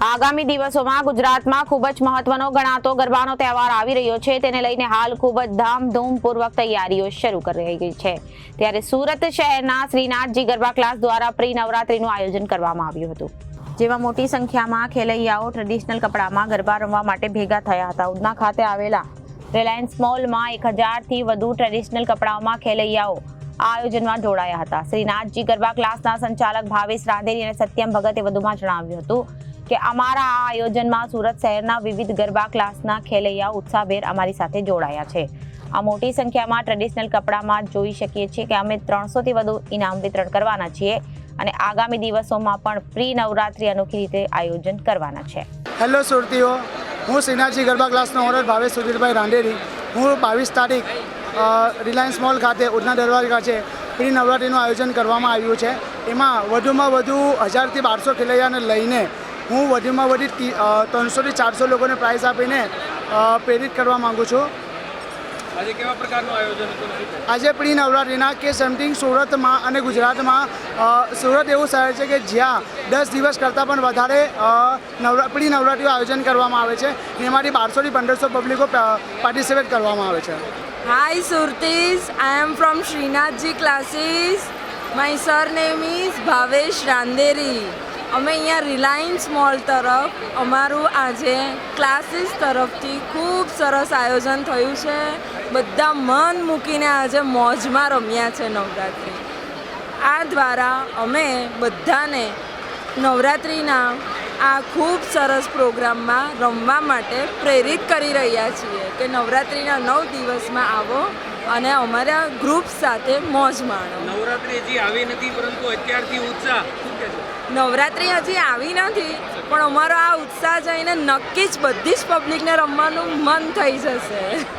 આગામી દિવસોમાં ગુજરાતમાં ખૂબ જ મહત્વનો ગણાતો ગરબાનો તહેવાર આવી રહ્યો છે. તેને લઈને હાલ ખૂબ જ ધામધૂમપૂર્વક તૈયારીઓ શરૂ કરી રહી છે. ત્યારે સુરત શહેરના શ્રીનાથજી ગરબા ક્લાસ દ્વારા પ્રી નવરાત્રીનું આયોજન કરવામાં આવ્યું હતું. જેમાં મોટી સંખ્યામાં ખેલૈયાઓ ટ્રેડિશનલ કપડામાં ગરબા રમવા માટે ભેગા થયા હતા. ઉધના ખાતે આવેલા રિલાયન્સ મોલમાં એક હજારથી વધુ ટ્રેડિશનલ કપડાઓમાં ખેલૈયાઓ આયોજનમાં જોડાયા હતા. શ્રીનાથજી ગરબા ક્લાસના સંચાલક ભાવેશ રાંદેરી અને સત્યમ ભગતે વધુમાં જણાવ્યું હતું કે અમારા આ આયોજનમાં સુરત શહેરના વિવિધ ગરબા ક્લાસના ખેલૈયા ઉત્સાહભેર અમારી સાથે જોડાયા છે. આ મોટી સંખ્યામાં ટ્રેડિશનલ કપડામાં જોઈ શકીએ છીએ કે અમે ત્રણસોથી વધુ ઇનામ વિતરણ કરવાના છીએ અને આગામી દિવસોમાં પણ પ્રી નવરાત્રી અનોખી રીતે આયોજન કરવાના છે. હેલો સુરતીઓ. હું શ્રીનાથજી ગરબા ક્લાસનો ઓનર ભાવેશ સુધીરભાઈ રાંડેરી હું બાવીસ તારીખ રિલાયન્સ મોલ ખાતે ઉધના દરવાજા ખાતે પ્રી નવરાત્રિનું આયોજન કરવામાં આવ્યું છે. એમાં વધુમાં વધુ હજારથી બારસો ખેલૈયાને લઈને હું વધુમાં વધુ ત્રણસોથી ચારસો લોકોને પ્રાઇઝ આપીને પ્રેરિત કરવા માગું છું. આજે કેવા પ્રકારનું આયોજન હતું આજે પ્રી નવરાત્રિના કે સમથિંગ સુરતમાં અને ગુજરાતમાં સુરત એવું શહેર છે કે જ્યાં દસ દિવસ કરતાં પણ વધારે નવરા પ્રી નવરાત્રિનું આયોજન કરવામાં આવે છે. એમાંથી બારસોથી પંદરસો પબ્લિકો પાર્ટિસિપેટ કરવામાં આવે છે. Hi I am from Shrinathji classes my sir name is Bhavesh Randeri. અમે અહીંયા રિલાયન્સ મોલ તરફ, અમારું આજે ક્લાસીસ તરફથી ખૂબ સરસ આયોજન થયું છે. બધા મન મૂકીને આજે મોજમાં રમ્યા છે નવરાત્રિ. આ દ્વારા અમે બધાને નવરાત્રિના આ ખૂબ સરસ પ્રોગ્રામમાં રમવા માટે પ્રેરિત કરી રહ્યા છીએ કે નવરાત્રિના નવ દિવસમાં આવો. અને અમારા ગ્રુપ સાથે મોજ માણો. નવરાત્રિ હજી આવી નથી પરંતુ અત્યારથી ઉત્સાહ. નવરાત્રિ હજી આવી નથી પણ અમારો આ ઉત્સાહ જઈને નક્કી જ બધી જ પબ્લિકને રમવાનું મન થઈ જશે.